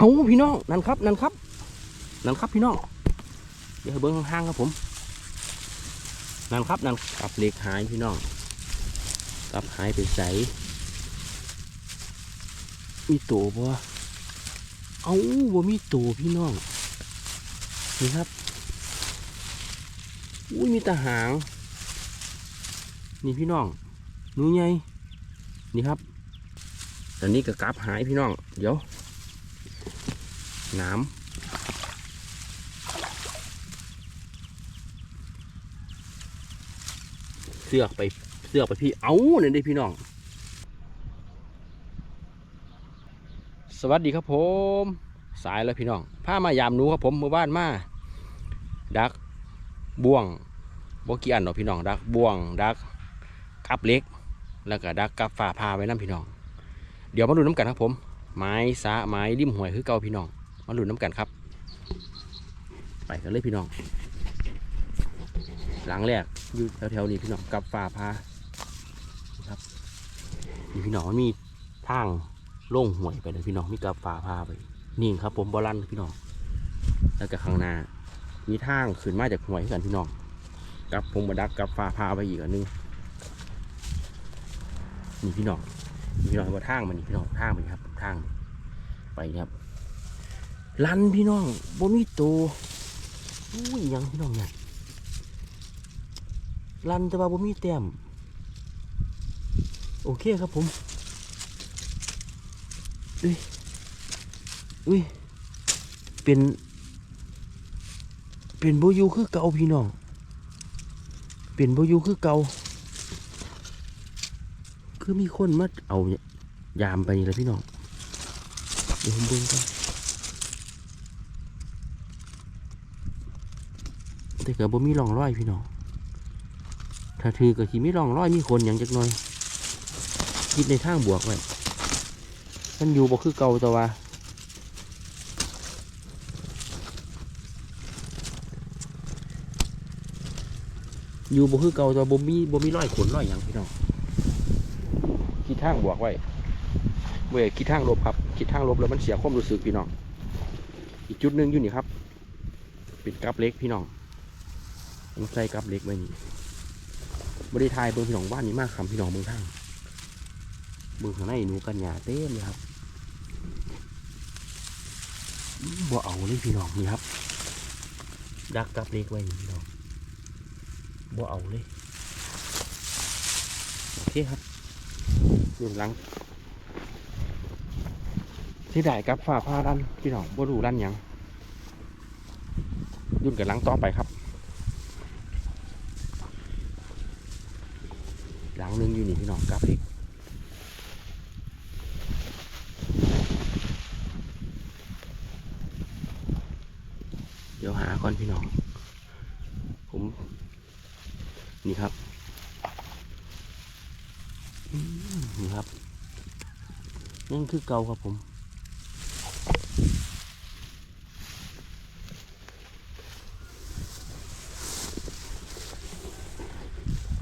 เอาพี่น้องนั่นครับนั่นครับนั่นครับพี่น้องเดี๋ยวเบิ้งห่างครับผมนั่นครับนั่นกับเล็กหายพี่น้องกับหายไปใสมีตัวบ่เอาบ่มีตัวพี่น้องนี่ครับอุ้ยมีตาหาง นี่พี่น้องนูใหญ่นี่ครับตอนนี้ก็กลับหายพี่น้อง เดี๋ยว น้ำเสือกไปเสือกไปพี่เอาเนี่ยได้พี่น้อง สวัสดีครับผม สายแล้วพี่น้องพามายามนูครับผมหมู่บ้านมาดักบ่วงบ่กี่อันหรอกพี่น้องดักบ่วงดักกับเล็ก แล้วก็ดักกับฝ่าพาไว้น้ำพี่น้อง เดี๋ยวมาดูน้ำกันครับผม ไม้สาไม้ริมหวยคือเก่าพี่น้อง มาดูน้ำกันครับ ไปกันเลยพี่น้อง หลังแรกอยู่แถวๆนี้พี่น้องกับฝ่าพาครับนี่พี่น้องมันมีทางโล่งหวยไปเลยพี่น้องมีกับฝ่าพาไปนี่ครับ ผมบอลันพี่น้อง แล้วก็ข้างหน้ามีทางขึ้นมาจากหวยกันพี่น้องกับผมมาดักกับฝ่าพาไปอีกอันนึงนี่พี่น้องมีพี่น้องว่าทางมันนี่พี่น้องทางมันครับทางไปครับ ลันพี่น้องบ่มีตัวอุ้ยยังพี่น้องเนี่ยลันแต่ว่าบ่มีแต้มโอเคครับผมอุ้ยอุ้ยเป็นเป็นโบยูคือเก่าพี่น้องเป็นโบยูคือเก่าคือมีคนมาเอาเนี่ยยามไปนี่แหละพี่น้องเดี๋ยวผมเบิ่งกัน แต่กิดบ่มีร่องรอยพี่น้องถ้าถือก็สิมีร่องรอยมีคนอย่างจักหน่อยคิดในทางบวกไว้มันอยู่บ่คือเก่าแต่ว่าอยู่บ่คือเก่าต่ว่าบ่มีบ่มีร้อยขนร้อยหยังพี่น้องคิดทางบวกไว้เว้ยคิดทางลบครับคิดทางลบแล้วมันเสียความรู้สึกพี่น้องอีกจุดหนึ่งอยู่นี่ครับ เป็นกับเล็กพี่น้อง ผมใส่กับเล็กไว้นี่บริทายเบิ่งพี่น้องบ้านนี้มากครับพี่น้องเบิ่งทางเบิ่งข้างในหนูกันหยาเต็มเลยครับบ่เอาเลยพี่น้องนี่ครับ ดักกับเล็กไว้นี่พี่น้องบ่เอาเลยโอเคครับรุ่นหลังที่ได้กับฝ่าผ้าดันพี่น้องบ่รู้ดันยังรุ่นกับหลังต่อไปครับ หลังห นึงอยู่นี่พี่น้องกับอีกเดี๋ยวหาก่อนพี่น้อง ผม นี่ครับ นี่ครับยังคือเก่าครับผม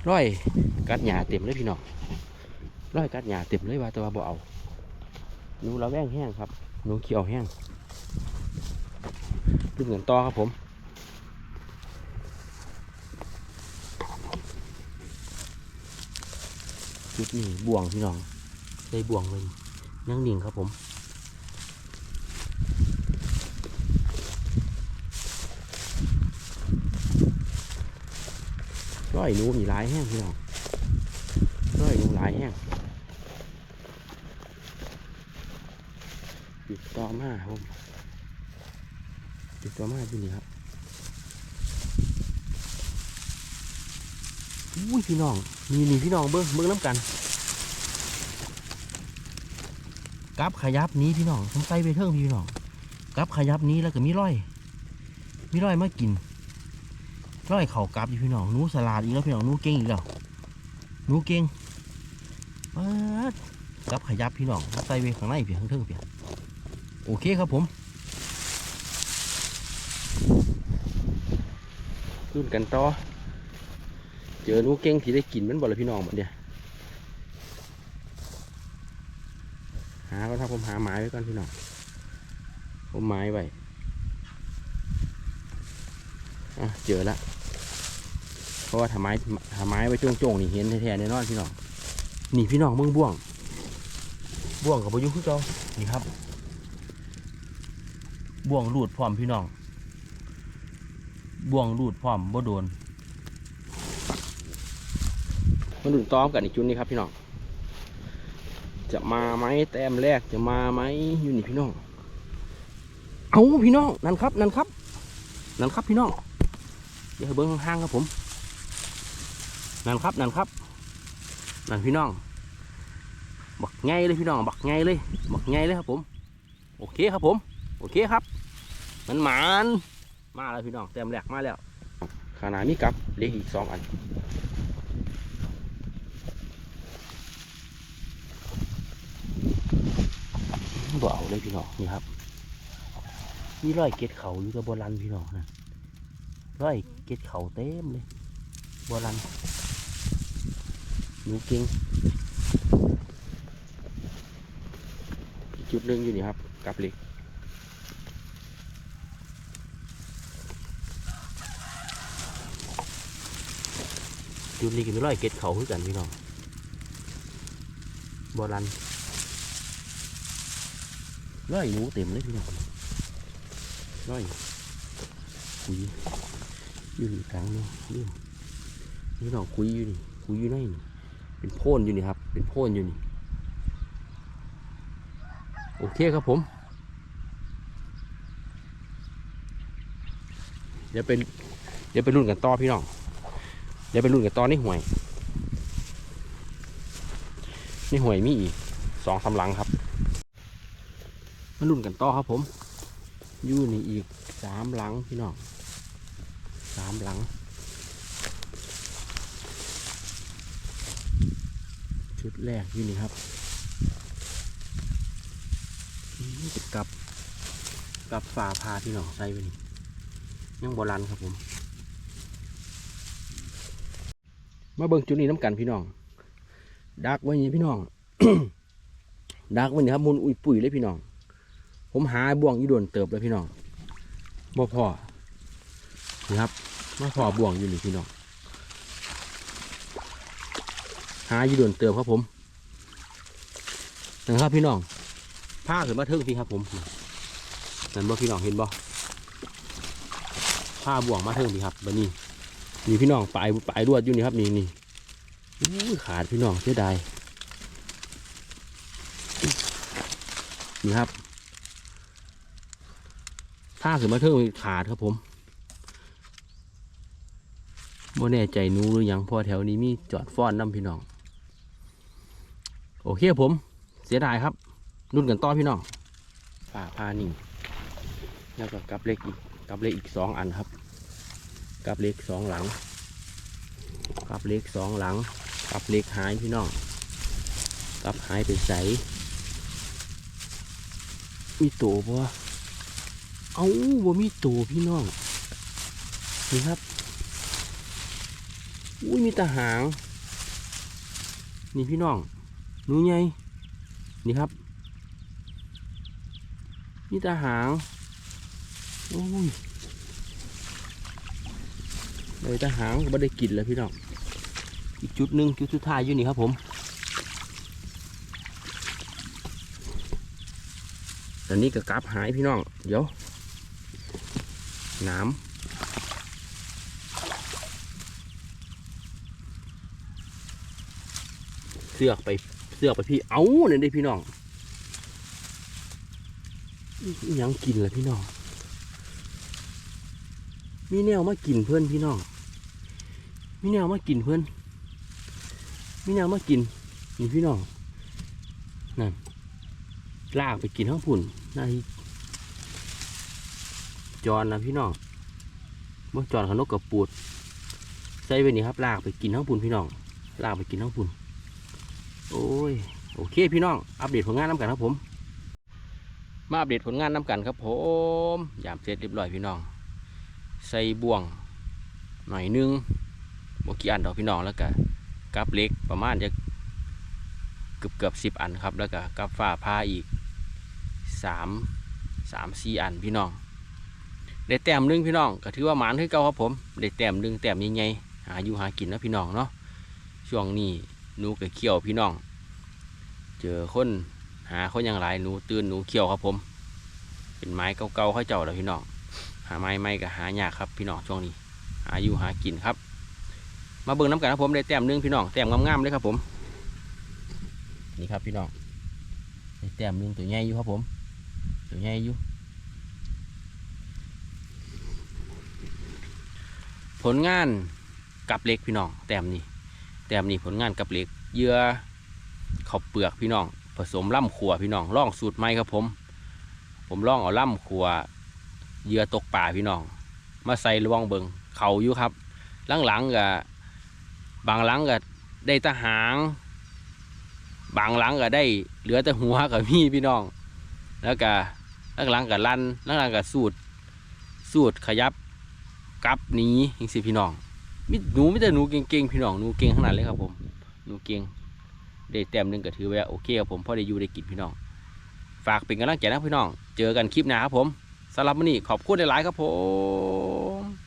ร้อยกัดหญ้าเต็มเลยพี่น้องร้อยกัดหญ้าเต็มเลยว่าแต่ว่าบ่เอาหนูระแวงแห้งครับหนูเขียวแห้งรุ่นเงินต่อครับผมจุดนี้บ่วงพี่น้องได้บ่วงเลยนั่งดิ่งครับผม ร้อยนูมีหลายแห้งพี่น้องร้อยนูหลายแห้งติดต่อมาผมติดต่อมาที่นี่ครับอุ้ยพี่น้องนี่นี่พี่น้องเบิ้งเบิ้งน้ำกันกับขยับนี้พี่น้องผมใส่ไปเทิงพี่น้องกับขยับนี้แล้วก็มีร้อย มีร้อยมากิน ร้อยเข่ากับอยู่พี่น้องนูสลัดอีกแล้วพี่น้องนูเก่งอีกแล้วนูเก่งปาดกับขยับพี่น้องใส่ไปข้างในเพียงข้างเทิงเพียงโอเคครับผมรุ่นกันต่อเจอนูเก่งที่ได้กินมันบ่เละพี่น้องหมดเดียหาก่อนครับผมหาหมายไว้ก่อนพี่น้องผมไม้ไว้อะเจอและเพ ราะว่าถ้าไม้ถ้าไม้ไว้จ้งๆนี่เห็นแท้ๆแน่นอนพี่น้องนี่พี่น้องเมืองบ่วง บ่วงกับพายุคือเก่านี่ครับ บ่วงรูดพร้อมพี่น้อง บ่วงรูดพร้อมบ่โดนมาดูต้อมกันอีกจุดนี้ครับพี่น้องจะมาไหมแต้มแรกจะมาไหมอยู่นี่พี่น้อง เอาพี่น้องนั่นครับนั่นครับนั่นครับพี่น้องเดี๋ยวให้เบิ้งห่างๆครับผม นั่นครับนั่นครับนั่นพี่น้อง บักไงเลยพี่น้องบักไงเลยบักไงเลยครับผม โอเคครับผม โอเคครับ มันหมานมาแล้วพี่น้องแต้มแรกมาแล้วขนาดนี้กับเหล็กอีกสองอันบ่เอาเลยพี่น้องนี่ครับมีรอยเกล็ดเขาอยู่กับโบรันพี่น้องนะรอยเกล็ดเขาเต็มเลยโบรัน หนูเก่งจุดหนึ่งอยู่นี่ครับกับเหล็กจุดนี้ก็มีรอยเก็ดเขาคือกันพี่น้องโบรันร้อยหนูเต็มเลยพี่น้องร้อยคุยอยู่นี่กลางนี่นี่พี่น้องคุยอยู่นี่คุยอยู่ในนี่ เป็นโพนอยู่นี่ครับ เป็นโพนอยู่นี่โอเคครับผมเดี๋ยวเป็นเดี๋ยวไปรุ่นกันต่อพี่น้องเดี๋ยวไปรุ่นกันต่อในห่วยในห่วยมีอีกสองสามหลังครับมาลุ้นกันต่อครับผมยู่นี่อีกสามหลังพี่น้องสามหลัง ชุดแรกอยู่นี่ครับกับกับฝ่าพาพี่น้องใส่ไปนี่ยังโบราณครับผม มาเบิ่งจุดนี้น้ำกันพี่น้องดักไว้นี่พี่น้องดักไว้นี่ครับมุนอุยปุ๋ยเลยพี่น้อง ผมหาบ่วงอยู่โดนเติบเลยพี่น้องบ่พอนี่ครับมาพอบ่วงอยู่นี่พี่น้อง หาอยู่โดนเติบครับผมนะครับพี่น้องผ้าขึ้นมาเทิงพี่ครับผมนั่นบ่พี่น้องเห็นบ่ผ้าบ่วงมาเทิงพี่ครับบันนี้นี่พี่น้องปลายปลายรวดอยู่นี่ครับนี่นี่ขาดพี่น้องเสียดายนี่ครับถ้าขึ้นมาเทิงขาดครับผมบ่แน่ใจนูหรือยังพอแถวนี้มีจอดฟ้อนน้ำพี่น้อง โอเคผม เสียดายครับรุ่นกันต่อพี่น้องฝ่าพานิ่งแล้วก็กับเล็กอีกกับเล็กอีกสองอันครับ กับเล็กสองหลัง กับเล็กสองหลัง กับเล็กหายพี่น้องกับหายไปใสมีตัวปะเอาบ่มีตัวพี่น้องนี่ครับอุ้ยมีตาหาง นี่พี่น้อง นูไงนี่ครับมีแตาหางโอ้ยเลยตาหางก็ไม่ได้กินแล้วพี่น้องอีกจุดหนึ่งจุดสุดท้ายอยู่นี่ครับผมตอนนี้ก็กลับหายพี่น้อง เดี๋ยวน้ำเสือกไป เสือกไปพี่เอาเนี่ยได้พี่น้องยังกินลยพี่น้อง มีแนวมากินเพื่อนพี่น้อง มีแนวมากินเพื่อน มีแนวมากินนี่พี่น้องนั่นลากไปกินข้างผุ่นนายจอนนะพี่น้องเมื่อจอนขนกกับปูดใส่ไปนี่ครับลากไปกินข้างผุ่นพี่น้องลากไปกินข้างผุ่น โอ้ยโอเคพี่น้องอัปเดตผลงานน้ำกันครับผม มาอัปเดตผลงานน้ำกันครับผมยามเสร็จเรียบร้อยพี่น้อง ใส่บ่วงหน่อยนึงบกี่อันดอกพี่น้องแล้วก็กับเล็กประมาณจะเกือบเกือบสิบอันครับ แล้วก็กับฝ้าผ้าอีกสามสามสี่อันพี่น้องได้แต้มนึงพี่น้องก็ถือว่าหมานคือเก่าครับผมได้แต้มนึงแต้มใหญ่ๆหาอยู่หากินนะพี่น้องเนาะช่วงนี้ นูก็เขี้ยวพี่น้อง เจอคนหาคนอย่างไรหนูตื่นหนูเขี้ยวครับผม เป็นไม้เก่าๆเขาเจ้าแล้วพี่น้อง หาไม้ใหม่ก็หายากครับพี่น้องช่วงนี้ หาอยู่หากินครับ มาเบิ่งน้ำกันครับผมได้แต้มนึงพี่น้องแต้มงามๆเลยครับผม นี่ครับพี่น้องได้แต้มนึงตัวใหญ่อยู่ครับผม ตัวใหญ่อยู่ผลงานกับเล็กพี่น้องแต้มนี้ แต้มนี้ผลงานกับเหล็กเหยื่อข้าวเปลือกพี่น้อง ผสมล่ำขัวพี่น้องล่องสูตรใหมครับผม ผมล่องเอาล่ำขัวเหยื่อตกป่าพี่น้อง มาใส่ระวังเบิงเขาอยู่ครับ หลังๆกับบางหลังก็ได้ตะหาง บางหลังก็ได้เหลือแต่หัวกับพี่พี่น้อง แล้วก็หลังๆก็ลั่นหลังๆก็สูดสูดขยับกับนี้ยิงสิพี่น้อง มิหนูไม่แต่หนูเก่งๆพี่น้องหนูเก่งขนาดเลยครับผมหนูเก่งได้แต้มหนึ่งก็ถือว่าโอเคครับผมพอได้อยู่ได้กินพี่น้อง ฝากเป็นกำลังใจนะพี่น้อง เจอกันคลิปหน้าครับผมสำหรับวันนี้ขอบคุณหลายๆครับผม